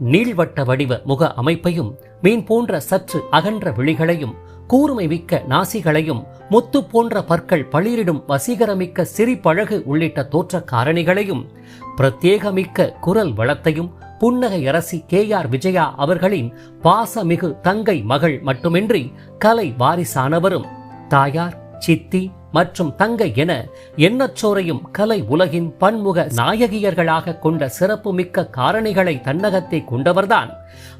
நீள்வட்ட வடிவ முக அமைப்பையும் மீன் போன்ற சற்று அகன்ற விழிகளையும் கூர்மை மிக்க நாசிகளையும் முத்து போன்ற பற்கள் பளிரிடும் வசீகரமிக்க சிரிப்பழகு உள்ளிட்ட தோற்ற காரணிகளையும் பிரத்யேகமிக்க குரல் வளத்தையும் புன்னகை அரசி கே ஆர் விஜயா அவர்களின் பாசமிகு தங்கை மகள் மட்டுமின்றி கலை வாரிசானவரும். தாயார் சித்தி மற்றும் தங்கை என எண்ணற்றோரையும் கலை உலகின் பன்முக நாயகியர்களாக கொண்ட சிறப்புமிக்க காரணிகளை தன்னகத்தை கொண்டவர்தான்.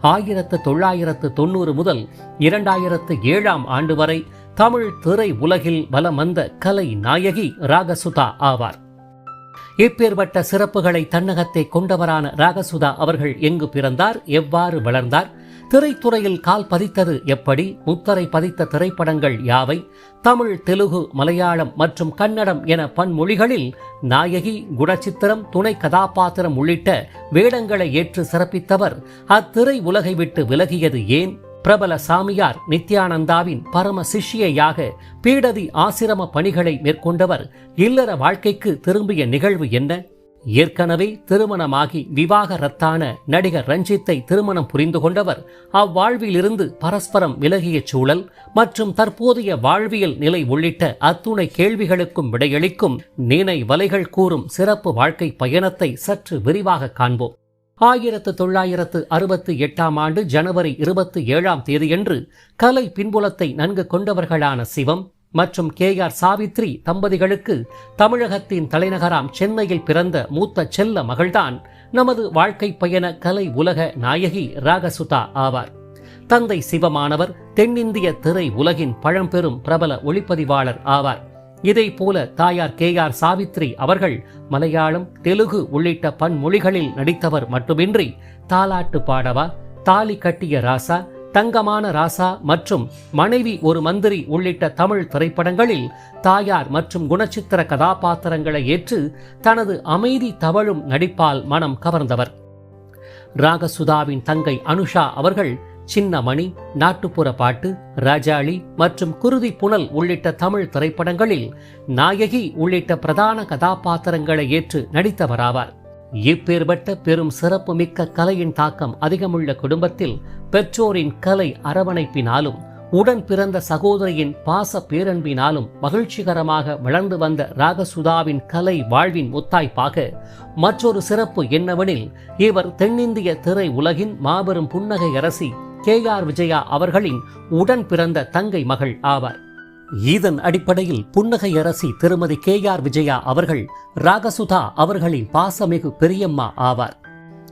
ஆயிரத்து தொள்ளாயிரத்து தொண்ணூறு முதல் இரண்டாயிரத்து ஏழாம் ஆண்டு வரை தமிழ் திரை உலகில் வலம் வந்த கலை நாயகி ராகசுதா ஆவார். இப்பேற்பட்ட சிறப்புகளை தன்னகத்தை கொண்டவரான ராகசுதா அவர்கள் எங்கு பிறந்தார்? எவ்வாறு வளர்ந்தார்? திரைத்துறையில் கால் பதித்தது எப்படி? முத்தரை பதித்த திரைப்படங்கள் யாவை? தமிழ் தெலுகு மலையாளம் மற்றும் கன்னடம் என பன்மொழிகளில் நாயகி குணச்சித்திரம் துணை கதாபாத்திரம் உள்ளிட்ட வேடங்களை ஏற்று சிறப்பித்தவர் அத்திரை உலகை விட்டு விலகியது ஏன்? பிரபல சாமியார் நித்யானந்தாவின் பரம சிஷ்யையாக பீடதி ஆசிரம பணிகளை மேற்கொண்டவர் இல்லற வாழ்க்கைக்கு திரும்பிய நிகழ்வு என்ன? ஏற்கனவே திருமணமாகி விவாகரத்தான நடிகர் ரஞ்சித்தை திருமணம் புரிந்து கொண்டவர் அவ்வாழ்விலிருந்து பரஸ்பரம் விலகிய சூழல் மற்றும் தற்போதைய வாழ்வியல் நிலை உள்ளிட்ட அத்துணை கேள்விகளுக்கும் விடையளிக்கும் நினை வலைகள் கூறும் சிறப்பு வாழ்க்கை பயணத்தை சற்று விரிவாக காண்போம். ஆயிரத்து தொள்ளாயிரத்து அறுபத்தி எட்டாம் ஆண்டு ஜனவரி இருபத்தி ஏழாம் தேதியன்று கலை பின்புலத்தை நன்கு கொண்டவர்களான சிவம் மற்றும் கே ஆர் சாவித்ரி தம்பதிகளுக்கு தமிழகத்தின் தலைநகராம் சென்னையில் பிறந்த மூத்த செல்ல மகள்தான் நமது வாழ்க்கை பயண கலை உலக நாயகி ராகசுதா ஆவார். தந்தை சிவமானவர் தென்னிந்திய திரை உலகின் பழம்பெரும் பிரபல ஒளிப்பதிவாளர் ஆவார். இதை போல தாயார் கே ஆர் சாவித்ரி அவர்கள் மலையாளம் தெலுகு உள்ளிட்ட பன்மொழிகளில் நடித்தவர் மட்டுமின்றி தாலாட்டு பாடவா தாலி கட்டிய ராசா தங்கமான ராசா மற்றும் மனைவி ஒரு மந்திரி உள்ளிட்ட தமிழ் திரைப்படங்களில் தாயார் மற்றும் குணச்சித்திர கதாபாத்திரங்களை ஏற்று தனது அமைதி தவழும் நடிப்பால் மனம் கவர்ந்தவர். ராகசுதாவின் தங்கை அனுஷா அவர்கள் சின்னமணி நாட்டுப்புற பாட்டு ராஜாளி மற்றும் குருதி புனல் உள்ளிட்ட தமிழ் திரைப்படங்களில் நாயகி உள்ளிட்ட பிரதான கதாபாத்திரங்களை ஏற்று நடித்தவராவார். இப்பேற்பட்ட பெரும் சிறப்பு மிக்க கலையின் தாக்கம் அதிகமுள்ள குடும்பத்தில் பெற்றோரின் கலை அரவணைப்பினாலும் உடன் பிறந்த சகோதரியின் பாச பேரன்பினாலும் மகிழ்ச்சிகரமாக வளர்ந்து வந்த ராகசுதாவின் கலை வாழ்வின் ஒத்தாய்ப்பாக மற்றொரு சிறப்பு என்னவெனில் இவர் தென்னிந்திய திரை உலகின் மாபெரும் புன்னகை அரசி கே ஆர் விஜயா அவர்களின் உடன் பிறந்த தங்கை மகள் ஆவார். இதன் அடிப்படையில் புன்னகை அரசி திருமதி கே ஆர் விஜயா அவர்கள் ராகசுதா அவர்களின் பாசமிகு பெரியம்மா ஆவார்.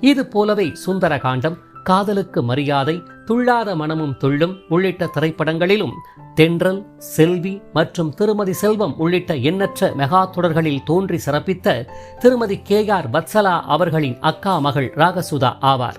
இது போலவே சுந்தரகாண்டம் காதலுக்கு மரியாதை துள்ளாத மனமும் துள்ளும் உள்ளிட்ட திரைப்படங்களிலும் தென்றல் செல்வி மற்றும் திருமதி செல்வம் உள்ளிட்ட எண்ணற்ற மெகா தொடர்களில் தோன்றி சிறப்பித்த திருமதி கே ஆர் வத்சலா அவர்களின் அக்கா மகள் ராகசுதா ஆவார்.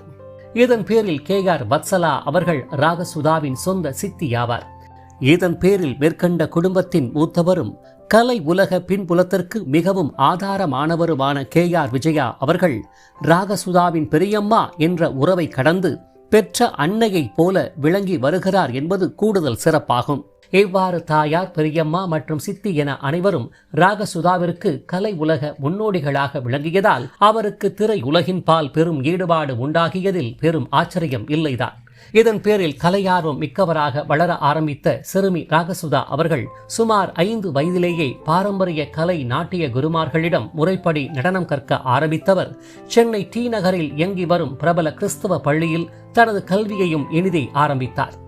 இதன் பேரில் கே ஆர் வத்சலா அவர்கள் ராகசுதாவின் சொந்த சித்தி ஆவார். இதன் பேரில் மேற்கண்ட குடும்பத்தின் மூத்தவரும் கலை உலக பின்புலத்திற்கு மிகவும் ஆதாரமானவருமான கே ஆர் விஜயா அவர்கள் ராகசுதாவின் பெரியம்மா என்ற உறவை கடந்து பெற்ற அன்னையைப் போல விளங்கி வருகிறார் என்பது கூடுதல் சிறப்பாகும். இவ்வாறு தாயார் பெரியம்மா மற்றும் சித்தி என அனைவரும் ராகசுதாவிற்கு கலை உலக முன்னோடிகளாக விளங்கியதால் அவருக்கு திரை உலகின் பால் பெரும் ஈடுபாடு உண்டாகியதில் பெரும் ஆச்சரியம் இல்லைதான். இதன் பேரில் கலையார்வம் மிக்கவராக வளர ஆரம்பித்த சிறுமி ராகசுதா அவர்கள் சுமார் ஐந்து வயதிலேயே பாரம்பரிய கலை நாட்டிய குருமார்களிடம் முறைப்படி நடனம் கற்க ஆரம்பித்தவர். சென்னை டி நகரில் இயங்கி வரும் பிரபல கிறிஸ்தவ பள்ளியில் தனது கல்வியையும் இனிதே ஆரம்பித்தார்.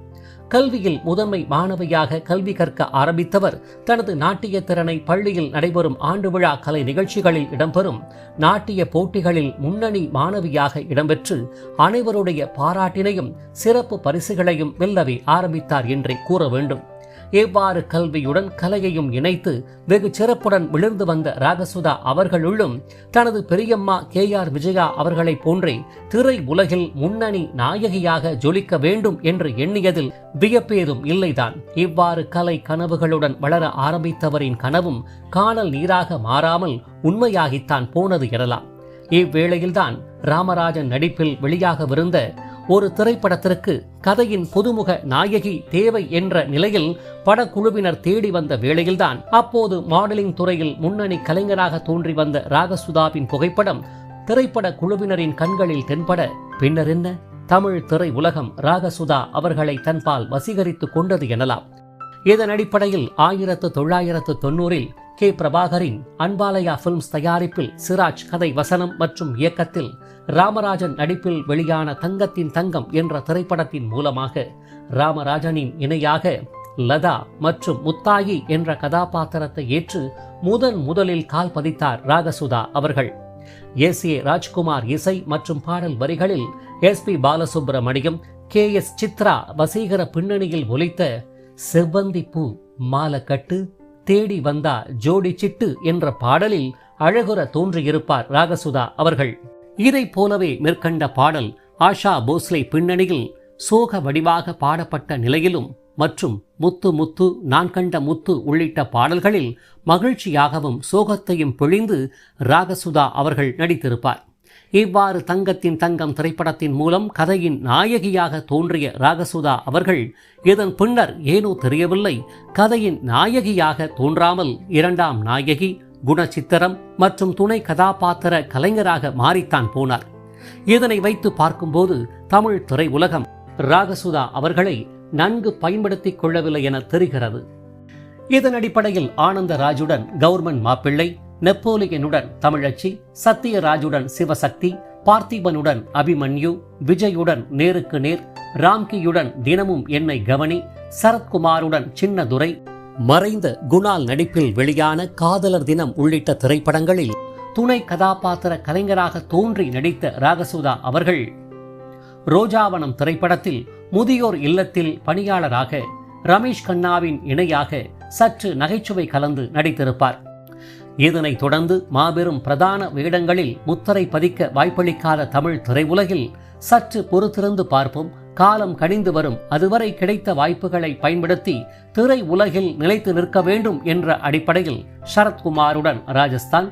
கல்வியில் முதன்மை மாணவியாக கல்வி கற்க ஆரம்பித்தவர். தனது நாட்டிய திறனை பள்ளியில் நடைபெறும் ஆண்டு விழா கலை நிகழ்ச்சிகளில் இடம்பெறும். நாட்டிய போட்டிகளில் முன்னணி மாணவியாக இடம்பெற்று அனைவருடைய பாராட்டினையும் சிறப்பு பரிசுகளையும் வெல்லவே ஆரம்பித்தார் என்றே கூற வேண்டும். இவ்வாறு கல்வியுடன் கலையையும் இணைத்து வெகு சிறப்புடன் விழுந்து வந்த ராகசுதா அவர்களுள்ளும் தனது பெரியம்மா கே ஆர் விஜயா அவர்களைப் போன்றே திரை உலகில் முன்னணி நாயகியாக ஜொலிக்க வேண்டும் என்று எண்ணியதில் வியப்பேதும் இல்லைதான். இவ்வாறு கலை கனவுகளுடன் வளர ஆரம்பித்தவரின் கனவும் காணல் நீராக மாறாமல் உண்மையாகித்தான் போனது எனலாம். இவ்வேளையில்தான் ராமராஜன் நடிப்பில் வெளியாகவிருந்த ஒரு திரைப்படத்திற்கு கதையின் புதுமுக நாயகி தேவை என்ற நிலையில் படக்குழுவினர் தேடி வந்த வேளையில்தான் அப்போது மாடலிங் துறையில் முன்னணி கலைஞராக தோன்றி வந்த ராகசுதாவின் புகைப்படம் திரைப்பட குழுவினரின் கண்களில் தென்பட பின்னர் என்ன? தமிழ் திரை உலகம் ராகசுதா அவர்களை தன்பால் வசீகரித்துக் கொண்டது எனலாம். இதன் அடிப்படையில் ஆயிரத்து தொள்ளாயிரத்து தொன்னூறில் கே. பிரபாகரின் அன்பாலயா பிலிம்ஸ் தயாரிப்பில் சிராஜ் கதை வசனம் மற்றும் இயக்கத்தில் ராமராஜன் நடிப்பில் வெளியான தங்கத்தின் தங்கம் என்ற திரைப்படத்தின் மூலமாக ராமராஜனின் இணையாக லதா மற்றும் முத்தாயி என்ற கதாபாத்திரத்தை ஏற்று முதன் முதலில் கால் பதித்தார் ராகசுதா அவர்கள். S A. ராஜ்குமார் இசை மற்றும் பாடல் வரிகளில் S. P. Balasubrahmanyam K. S. Chithra வசீகர பின்னணியில் ஒலித்த செவ்வந்தி பூ மாலக்கட்டு தேடி வந்தா ஜோடி சிட்டு என்ற பாடலில் அழகுற தோன்றியிருப்பார் ராகசுதா அவர்கள். இதைப் போலவே மேற்கண்ட பாடல் ஆஷா போஸ்லே பின்னணியில் சோக வடிவாக பாடப்பட்ட நிலையிலும் மற்றும் முத்து முத்து நான் கண்ட முத்து உள்ளிட்ட பாடல்களில் மகிழ்ச்சியாகவும் சோகத்தையும் பிழிந்து ராகசுதா அவர்கள் நடித்திருப்பார். இவ்வாறு தங்கத்தின் தங்கம் திரைப்படத்தின் மூலம் கதையின் நாயகியாக தோன்றிய ராகசுதா அவர்கள் இதன் பின்னர் ஏனோ தெரியவில்லை கதையின் நாயகியாக தோன்றாமல் இரண்டாம் நாயகி குணச்சித்திரம் மற்றும் துணை கதாபாத்திர கலைஞராக மாறித்தான் போனார். இதனை வைத்து பார்க்கும்போது தமிழ் திரை உலகம் ராகசுதா அவர்களை நன்கு பயன்படுத்திக் கொள்ளவில்லை என தெரிகிறது. இதன் அடிப்படையில் ஆனந்தராஜுடன் கவர்மெண்ட் மாப்பிள்ளை நெப்போலியனுடன் தமிழச்சி சத்யராஜுடன் சிவசக்தி பார்த்திபனுடன் அபிமன்யு விஜயுடன் நேருக்கு நேர் ராம்கியுடன் தினமும் என்னை கவனி சரத்குமாருடன் சின்னதுரை. மறைந்த குணால் நடிப்பில் வெளியான காதலர் தினம் உள்ளிட்ட திரைப்படங்களில் துணை கதாபாத்திர கலைஞராக தோன்றி நடித்த ராகசுதா அவர்கள். ரோஜாவனம் திரைப்படத்தில் முதியோர் இல்லத்தில் பணியாளராக ரமேஷ் கண்ணாவின் இணையாக சற்று நகைச்சுவை கலந்து நடித்திருப்பார். இதனைத் தொடர்ந்து மாபெரும் பிரதான வேடங்களில் முத்தரை பதிக்க வாய்ப்பளிக்காத தமிழ் திரையுலகில் சற்று பொறுத்திருந்து பார்ப்போம். காலம் கணிந்து வரும். அதுவரை கிடைத்த வாய்ப்புகளை பயன்படுத்தி திரை உலகில் நிலைத்து நிற்க வேண்டும் என்ற அடிப்படையில் சரத்குமாருடன் ராஜஸ்தான்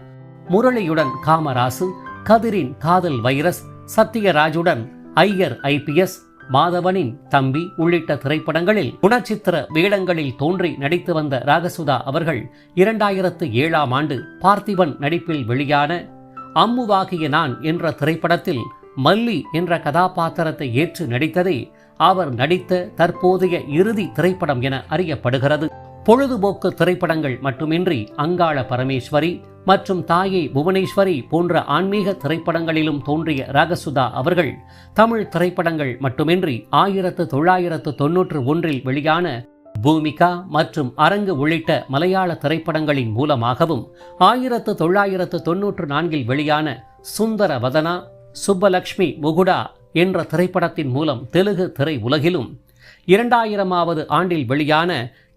முரளியுடன் காமராசு கதிரின் காதல் வைரஸ் சத்யராஜுடன் ஐயர் ஐபிஎஸ் மாதவனின் தம்பி உள்ளிட்ட திரைப்படங்களில் குணச்சித்திர வேடங்களில் தோன்றி நடித்து வந்த ராகசுதா அவர்கள் இரண்டாயிரத்து ஏழாம் ஆண்டு பார்த்திபன் நடிப்பில் வெளியான அம்முவாகிய நான் என்ற திரைப்படத்தில் மல்லி என்ற கதாபாத்திரத்தை ஏற்று நடித்ததே அவர் நடித்த தற்போதைய இறுதி திரைப்படம் என அறியப்படுகிறது. பொழுதுபோக்கு திரைப்படங்கள் மட்டுமின்றி அங்காள பரமேஸ்வரி மற்றும் தாயை புவனேஸ்வரி போன்ற ஆன்மீக திரைப்படங்களிலும் தோன்றிய ராகசுதா அவர்கள் தமிழ் திரைப்படங்கள் மட்டுமின்றி ஆயிரத்து தொள்ளாயிரத்து தொன்னூற்று ஒன்றில் வெளியான பூமிகா மற்றும் அரங்கு உள்ளிட்ட மலையாள திரைப்படங்களின் மூலமாகவும் ஆயிரத்து தொள்ளாயிரத்து தொன்னூற்று நான்கில் வெளியான சுந்தர வதனா சுப்பலக்ஷ்மி முகுடா என்ற திரைப்படத்தின் மூலம் தெலுங்கு திரை உலகிலும் இரண்டாயிரமாவது ஆண்டில் வெளியான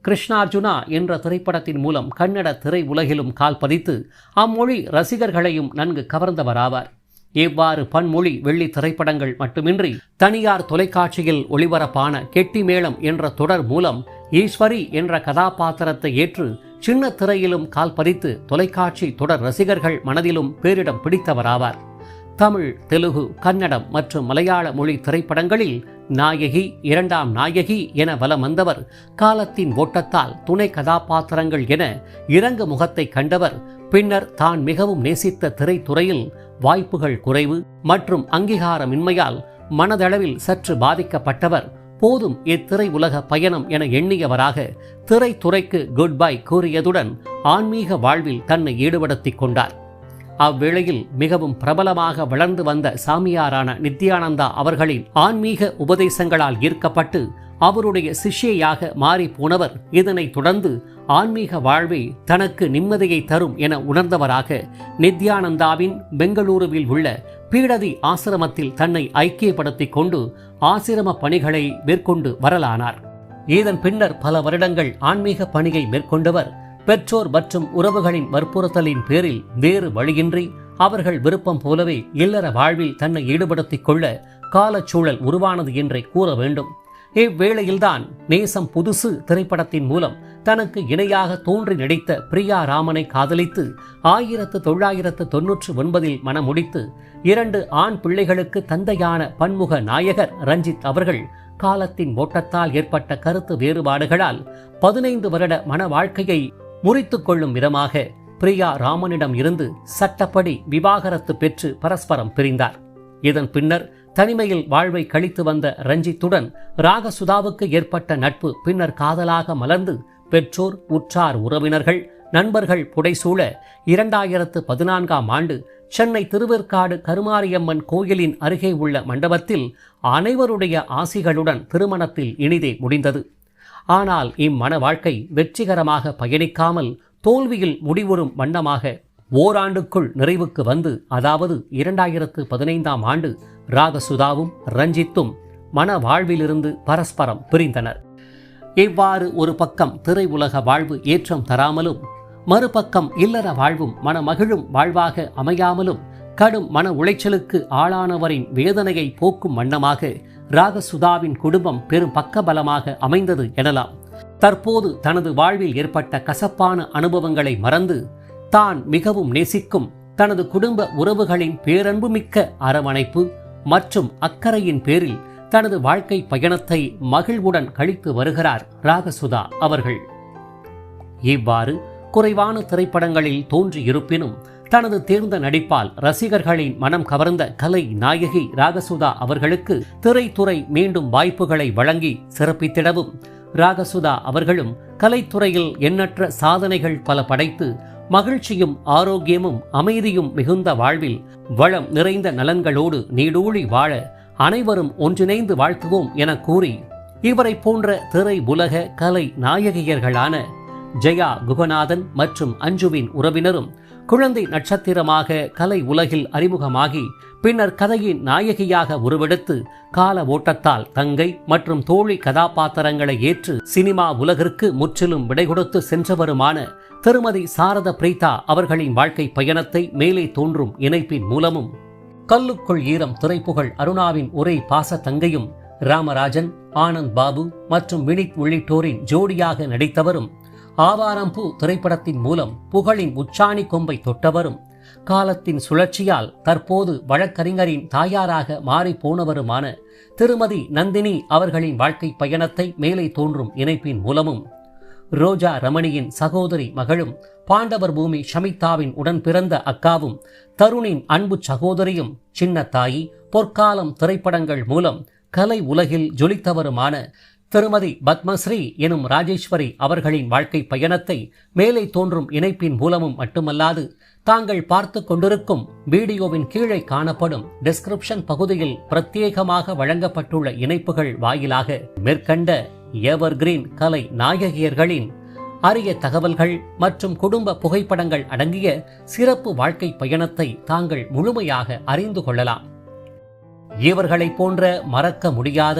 கிருஷ்ணார்ஜுனா என்ற திரைப்படத்தின் மூலம் கன்னட திரை உலகிலும் கால் பதித்து அம்மொழி ரசிகர்களையும் நன்கு கவர்ந்தவராவார். இவ்வாறு பன்மொழி வெள்ளி திரைப்படங்கள் மட்டுமின்றி தனியார் தொலைக்காட்சியில் ஒளிபரப்பான கெட்டி மேளம் என்ற தொடர் மூலம் ஈஸ்வரி என்ற கதாபாத்திரத்தை ஏற்று சின்ன திரையிலும் கால் பதித்து தொலைக்காட்சி தொடர் ரசிகர்கள் மனதிலும் பேரிடம் பிடித்தவராவார். தமிழ் தெலுகு கன்னடம் மற்றும் மலையாள மொழி திரைப்படங்களில் நாயகி இரண்டாம் நாயகி என வலம் வந்தவர் காலத்தின் ஓட்டத்தால் துணை கதாபாத்திரங்கள் என இறங்கு முகத்தை கண்டவர். பின்னர் தான் மிகவும் நேசித்த திரைத்துறையில் வாய்ப்புகள் குறைவு மற்றும் அங்கீகாரமின்மையால் மனதளவில் சற்று பாதிக்கப்பட்டவர். போதும் இத்திரை உலக பயணம் என எண்ணியவராக திரைத்துறைக்கு குட் பை கூறியதுடன் ஆன்மீக வாழ்வில் தன்னை ஈடுபடுத்திக் கொண்டார். அவ்வேளையில் மிகவும் பிரபலமாக வளர்ந்து வந்த சாமியாரான நித்யானந்தா அவர்களின் ஆன்மீக உபதேசங்களால் ஈர்க்கப்பட்டு அவருடைய சிஷ்யையாக மாறி போனவர் இதனை தொடர்ந்து ஆன்மீக வாழ்வே தனக்கு நிம்மதியை தரும் என உணர்ந்தவராக நித்யானந்தாவின் பெங்களூருவில் உள்ள பீடதி ஆசிரமத்தில் தன்னை ஐக்கியப்படுத்திக் கொண்டு ஆசிரம பணிகளை மேற்கொண்டு வரலானார். இதன் பின்னர் பல வருடங்கள் ஆன்மீக பணியை மேற்கொண்டவர் பெற்றோர் மற்றும் உறவுகளின் வற்புறுத்தலின் பேரில் வேறு வழியின்றி அவர்கள் விருப்பம் போலவே இல்லற வாழ்வில் தன்னை ஈடுபடுத்திக் கொள்ள காலச்சூழல் உருவானது என்றே கூற வேண்டும். இவ்வேளையில்தான் நேசம் புதுசு திரைப்படத்தின் மூலம் தனக்கு இணையாக தோன்றி நடித்த பிரியா ராமனை காதலித்து ஆயிரத்து தொள்ளாயிரத்து தொன்னூற்று ஒன்பதில் மனமுடித்து இரண்டு ஆண் பிள்ளைகளுக்கு தந்தையான பன்முக நாயகர் ரஞ்சித் அவர்கள் காலத்தின் ஓட்டத்தால் ஏற்பட்ட கருத்து வேறுபாடுகளால் பதினைந்து வருட மன வாழ்க்கையை முறித்துக் கொள்ளும் விதமாக பிரியா ராமனிடம் இருந்து சட்டப்படி விவாகரத்து பெற்று பரஸ்பரம் பிரிந்தார். இதன் பின்னர் தனிமையில் வாழ்வை கழித்து வந்த ரஞ்சித்துடன் ராகசுதாவுக்கு ஏற்பட்ட நட்பு பின்னர் காதலாக மலர்ந்து பெற்றோர் உற்றார் உறவினர்கள் நண்பர்கள் புடைசூழ இரண்டாயிரத்து பதினான்காம் ஆண்டு சென்னை திருவேற்காடு கருமாரியம்மன் கோயிலின் அருகே உள்ள மண்டபத்தில் அனைவருடைய ஆசிகளுடன் திருமணத்தில் இனிதே முடிந்தது. ஆனால் இம்மன வாழ்க்கை வெற்றிகரமாக பயணிக்காமல் தோல்வியில் முடிவுறும் வண்ணமாக ஓராண்டுக்குள் நிறைவுக்கு வந்து அதாவது இரண்டாயிரத்து பதினைந்தாம் ஆண்டு ராகசுதாவும் ரஞ்சித்தும் மன வாழ்விலிருந்து பரஸ்பரம் பிரிந்தனர். இவ்வாறு ஒரு பக்கம் திரையுலக வாழ்வு ஏற்றம் தராமலும் மறுபக்கம் இல்லற வாழ்வும் மனமகிழும் வாழ்வாக அமையாமலும் கடும் மன உளைச்சலுக்கு ஆளானவரின் வேதனையை போக்கும் வண்ணமாக ராகசுதாவின் குடும்பம் பெரும் பக்கபலமாக அமைந்தது எனலாம். தற்போது தனது வாழ்வில் ஏற்பட்ட கசப்பான அனுபவங்களை மறந்து தான் மிகவும் நேசிக்கும் தனது குடும்ப உறவுகளின் பேரன்புமிக்க அரவணைப்பு மற்றும் அக்கறையின் பேரில் தனது வாழ்க்கை பயணத்தை மகிழ்வுடன் கழித்து வருகிறார் ராகசுதா அவர்கள். இவ்வாறு குறைவான திரைப்படங்களில் தோன்றியிருப்பினும் தனது தேர்ந்த நடிப்பால் ரசிகர்களின் மனம் கவர்ந்த கலை நாயகி ராகசுதா அவர்களுக்கு திரைத்துறை மீண்டும் வாய்ப்புகளை வழங்கி சிறப்பித்திடவும். ராகசுதா அவர்களும் கலைத்துறையில் எண்ணற்ற சாதனைகள் பல படைத்து மகிழ்ச்சியும் ஆரோக்கியமும் அமைதியும் மிகுந்த வாழ்வில் வளம் நிறைந்த நலன்களோடு நீடூழி வாழ அனைவரும் ஒன்றிணைந்து வாழ்த்துவோம் என கூறி இவரை போன்ற திரை உலக கலை நாயகியர்களான ஜெயா குகநாதன் மற்றும் அஞ்சுவின் உறவினரும் குழந்தை நட்சத்திரமாக கலை உலகில் அறிமுகமாகி பின்னர் கதையின் நாயகியாக உருவெடுத்து கால ஓட்டத்தால் தங்கை மற்றும் தோழி கதாபாத்திரங்களை ஏற்று சினிமா உலகிற்கு முற்றிலும் விடை கொடுத்து சென்றவருமான திருமதி சாரத பிரீதா அவர்களின் வாழ்க்கை பயணத்தை மேலே தோன்றும் இணைப்பின் மூலமும். கல்லுக்குள் ஈரம் திரைப்புகழ் அருணாவின் ஒரே பாச தங்கையும் ராமராஜன் ஆனந்த் பாபு மற்றும் வினித் உள்ளிட்டோரின் ஜோடியாக நடித்தவரும் ஆவாரம்பூ திரைப்படத்தின் மூலம் புகழின் உச்சாணி கொம்பை தொட்டவரும் காலத்தின் சுழற்சியால் தற்போது வழக்கறிஞரின் தாயாராக மாறி போனவருமான திருமதி நந்தினி அவர்களின் வாழ்க்கை பயணத்தை மேலே தோன்றும் இணைப்பின் மூலமும் ரோஜா ரமணியின் சகோதரி மகளும் பாண்டவர் பூமி ஷமிதாவின் உடன் பிறந்த அக்காவும் தருணின் அன்பு சகோதரியும் சின்ன தாயி பொற்காலம் திரைப்படங்கள் மூலம் கலை உலகில் ஜொலித்தவருமான திருமதி பத்மஸ்ரீ எனும் ராஜேஸ்வரி அவர்களின் வாழ்க்கை பயணத்தை மேலே தோன்றும் இணைப்பின் மூலமும் மட்டுமல்லாது தாங்கள் பார்த்து கொண்டிருக்கும் வீடியோவின் கீழே காணப்படும் டிஸ்கிரிப்ஷன் பகுதியில் பிரத்யேகமாக வழங்கப்பட்டுள்ள இணைப்புகள் வாயிலாக மேற்கண்ட எவர்கிரீன் கலை நாயகியர்களின் அரிய தகவல்கள் மற்றும் குடும்ப புகைப்படங்கள் அடங்கிய சிறப்பு வாழ்க்கை பயணத்தை தாங்கள் முழுமையாக அறிந்து கொள்ளலாம். இவர்களைப் போன்ற மறக்க முடியாத